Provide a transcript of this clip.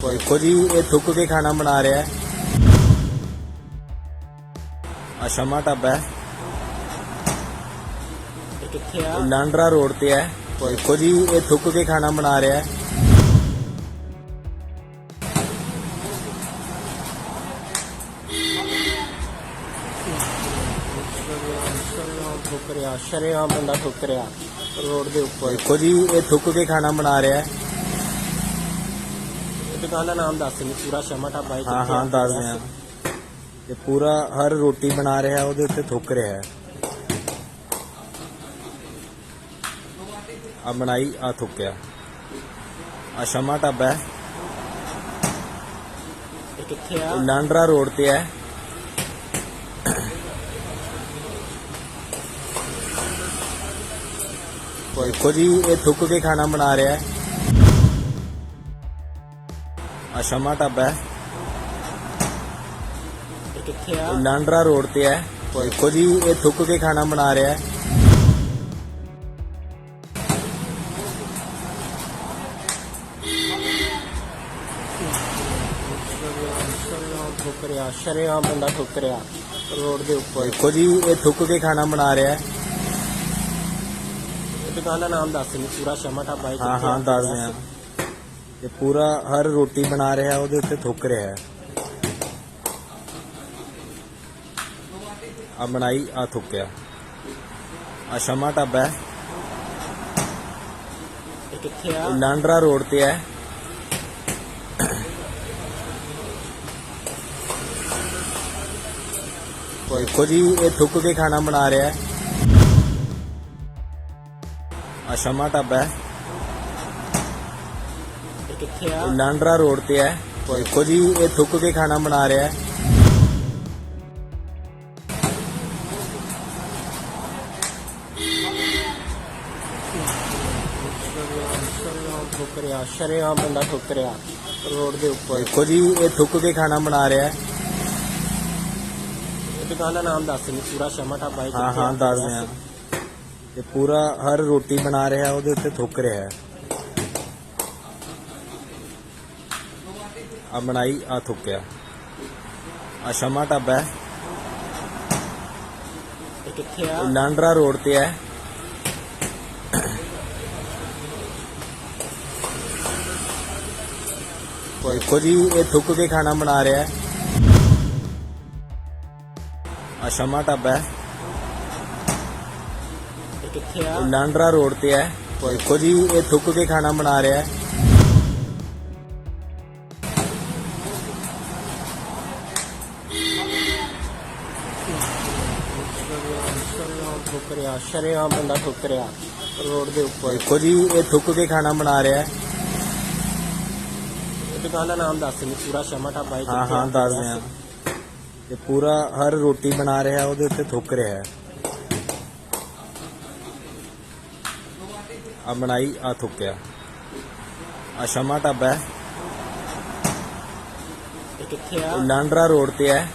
ਦੇਖੋ ਜੀ ਇਹ ਥੁੱਕ ਕੇ ਖਾਣਾ ਬਣਾ ਰਿਹਾ ਹੈ। ਆ ਸ਼ਮਾ ਢਾਬਾ ਹੈ। ਇਹ ਕਿੱਥੇ ਆ? ਲਾਂਡਰਾ ਰੋਡ ਤੇ ਹੈ। ਦੇਖੋ ਜੀ ਇਹ ਥੁੱਕ ਕੇ ਖਾਣਾ ਬਣਾ ਰਿਹਾ ਹੈ। ਠੁੱਕ ਰਿਹਾ ਸ਼ਰੇਆਮ ਬੰਦਾ ਠੁੱਕ ਰਿਹਾ ਰੋਡ ਦੇ ਉੱਪਰ। ਦੇਖੋ ਜੀ ਇਹ ਥੁੱਕ ਕੇ ਖਾਣਾ ਬਣਾ ਰਿਹਾ ਹੈ। ਦੁਕਾਨ ਦਾ ਨਾਮ ਦੱਸ ਨਹੀਂ ਪੂਰਾ ਸ਼ਮਾ ਢਾਬਾ ਹੈ ਹਾਂ ਹਾਂ ਆ? ਦੱਸ ਦਿਆਂ। ਇਹ ਪੂਰਾ ਹਰ ਰੋਟੀ ਬਣਾ ਰਿਹਾ ਉਹਦੇ ਉੱਤੇ ਥੁੱਕ ਰਿਹਾ ਹੈ। ਆ ਬਣਾਈ ਆ ਥੁੱਕਿਆ। ਆ ਸ਼ਮਾ ਢਾਬਾ ਹੈ। ਇਹ ਕਿੱਥੇ ਆ? ਇਹ ਲਾਂਡਰਾ ਰੋਡ ਤੇ ਹੈ। ਦੇਖੋ ਜੀ ਇਹ ਥੁੱਕ ਕੇ ਖਾਣਾ ਬਣਾ ਰਿਹਾ ਹੈ। ਆ ਸ਼ਮਾ ਢਾਬਾ ਹੈ। ਇਹ ਕਿੱਥੇ ਆ? ਲਾਂਡਰਾ ਰੋਡ ਤੇ ਹੈ। ਦੇਖੋ ਜੀ ਇਹ ਥੁੱਕ ਕੇ ਖਾਣਾ ਬਣਾ ਰਿਹਾ ਹੈ। ਠੁੱਕ ਰਿਹਾ ਸ਼ਰੇਆਮ ਬੰਦਾ ਠੁੱਕ ਰਿਹਾ ਰੋਡ ਦੇ ਉੱਪਰ। ਦੇਖੋ ਜੀ ਇਹ ਥੁੱਕ ਕੇ ਖਾਣਾ ਬਣਾ ਰਿਹਾ ਹੈ। ਦੁਕਾਨ ਦਾ ਨਾਮ ਦੱਸ ਨਹੀਂ ਪੂਰਾ ਸ਼ਮਾ ਢਾਬਾ ਹੈ ਹਾਂ? ਦੱਸ ਦਿਆਂ। ਇਹ ਪੂਰਾ ਹਰ ਰੋਟੀ ਬਣਾ ਰਿਹਾ ਉਹਦੇ ਉੱਤੇ ਥੁੱਕ ਰਿਹਾ ਹੈ। ਆ ਬਣਾਈ ਆ ਥੁੱਕਿਆ। ਆ ਸ਼ਮਾ ਢਾਬਾ ਹੈ। ਇਹ ਕਿੱਥੇ ਆ? ਇਹ ਲਾਂਡਰਾ ਰੋਡ ਤੇ ਹੈ। ਦੇਖੋ ਜੀ ਇਹ ਥੁੱਕ ਕੇ ਖਾਣਾ ਬਣਾ ਰਿਹਾ ਹੈ। ਆ ਸ਼ਮਾ ਢਾਬਾ ਹੈ। ਕਿੱਥੇ ਆ? ਲਾਂਡਰਾ ਰੋਡ ਤੇ ਹੈ। ਦੇਖੋ ਜੀ ਇਹ ਥੁੱਕ ਕੇ ਖਾਣਾ ਬਣਾ ਰਿਹਾ ਹੈ। ਠੁੱਕ ਰਿਹਾ ਸ਼ਰੇਆਮ ਬੰਦਾ ਠੁੱਕ ਰਿਹਾ ਰੋਡ ਦੇ ਉੱਪਰ। ਦੇਖੋ ਜੀ ਇਹ ਥੁੱਕ ਕੇ ਖਾਣਾ ਬਣਾ ਰਿਹਾ ਹੈ। ਇਹ ਦੁਕਾਨ ਦਾ ਨਾਮ ਦੱਸ ਨਹੀਂ ਪੂਰਾ ਸ਼ਮਾ ਢਾਬਾ ਹੈ ਹਾਂ ਹਾਂ? ਦੱਸ ਦਿਆਂ। ਪੂਰਾ ਹਰ ਰੋਟੀ ਬਣਾ ਰਿਹਾ ਉਹਦੇ ਉੱਤੇ ਥੁੱਕ ਰਿਹਾ ਹੈ। ਆ ਬਣਾਈ ਆ ਥੁੱਕਿਆ। ਆ ਸ਼ਮਾ ਢਾਬਾ ਹੈ। ਇਹ ਕਿੱਥੇ ਆ? ਲਾਂਡਰਾ ਰੋਡ ਤੇ ਹੈ। ਦੇਖੋ ਜੀ ਇਹ ਥੁੱਕ ਕੇ ਖਾਣਾ ਬਣਾ ਰਿਹਾ ਹੈ। ਆ ਸ਼ਮਾ ਢਾਬਾ ਹੈ। ਇਹ ਕਿੱਥੇ ਆ? ਲਾਂਡਰਾ ਰੋਡ ਤੇ ਹੈ। ਦੇਖੋ ਜੀ ਇਹ ਥੁੱਕ ਕੇ ਖਾਣਾ ਬਣਾ ਰਿਹਾ ਹੈ। ਸ਼ਰੇਆਮ ਠੁੱਕ ਰਿਹਾ ਸ਼ਰੇਆਮ ਬੰਦਾ ਠੁੱਕ ਰਿਹਾ ਰੋਡ ਦੇ ਉੱਪਰ ਦੇਖੋ ਜੀ ਇਹ ਥੁੱਕ ਕੇ ਖਾਣਾ ਬਣਾ ਰਿਹਾ ਹੈ। ਇਹ ਦੁਕਾਨ ਦਾ ਨਾਮ ਦੱਸ ਨਹੀਂ ਪੂਰਾ ਸ਼ਮਾ ਢਾਬਾ ਹੈ ਹਾਂ ਕਿੱਥੇ ਹਾਂ ਆ? ਦੱਸ ਦਿਆਂ ਇਹ ਪੂਰਾ ਹਰ ਰੋਟੀ ਬਣਾ ਰਿਹਾ ਉਹਦੇ ਉੱਤੇ ਥੁੱਕ ਰਿਹਾ ਹੈ। ਆ ਬਣਾਈ ਆ ਥੁੱਕਿਆ ਆ। ਸ਼ਮਾ ਢਾਬਾ ਹੈ। ਇਹ ਕਿੱਥੇ ਆ? ਇਹ ਲਾਂਡਰਾ ਰੋਡ ਤੇ ਹੈ।